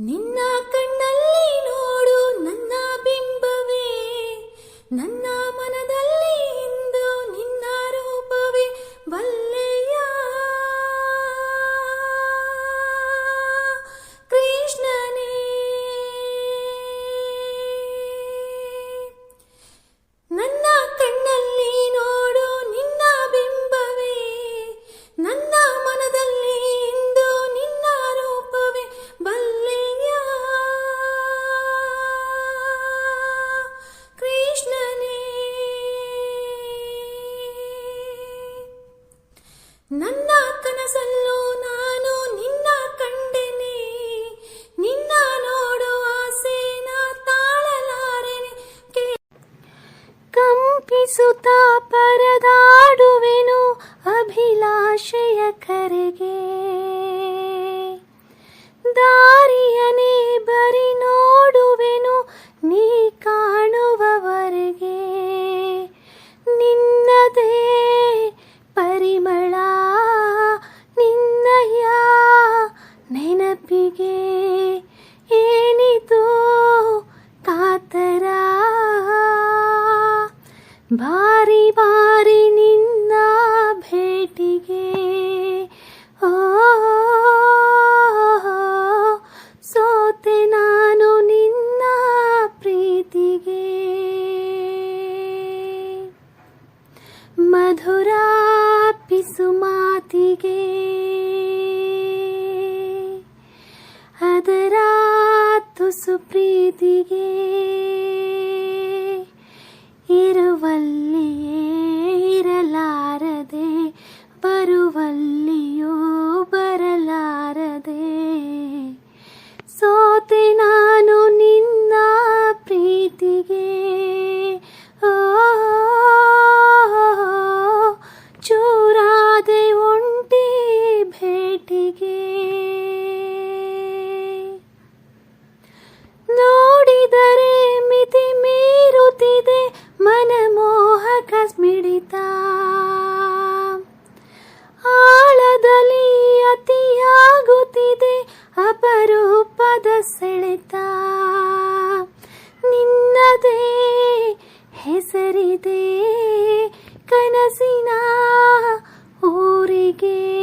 ನಿನ್ನ ಕಣ್ಣಲ್ಲಿ ನೋಡು ನನ್ನ ಬಿಂಬವೇ. ನನ್ನ ಮನದಲ್ಲಿ ನನ್ನ ಕನಸಲ್ಲೂ ನಾನು ನಿನ್ನ ಕಂಡೆನೆ. ನಿನ್ನ ನೋಡೋ ಆಸೆನ ತಾಳಲಾರೆನೆ. ಕಂಪಿಸುತ್ತಾ ಪರದಾಡುವೆನು ಅಭಿಲಾಷೆಯ ಕರೆಗೆ. ನೆನಪಿಗೆ ಏನಿದು? ಕಾತರ. ಬಾರಿ ಬಾರಿ ನಿನ್ನ ಭೇಟಿಗೆ. ಓ, ಸೋತೆ ನಾನು ನಿನ್ನ ಪ್ರೀತಿಗೆ. ಮಧುರ ಪಿಸು ಮಾತಿಗೆ. ತುಸು ಪ್ರೀತಿಗೆ ಇರುವಲ್ಲಿಯೇ ಇರಲಾರದೆ ಬರುವಲ್ಲಿಯೂ ಬರಲಾರದೆ. ಸೋತೆ ಅಪರೂಪದ ಸೆಳೆತ. ನಿನ್ನದೇ ಹೆಸರಿದೆ ಕನಸಿನ ಊರಿಗೆ.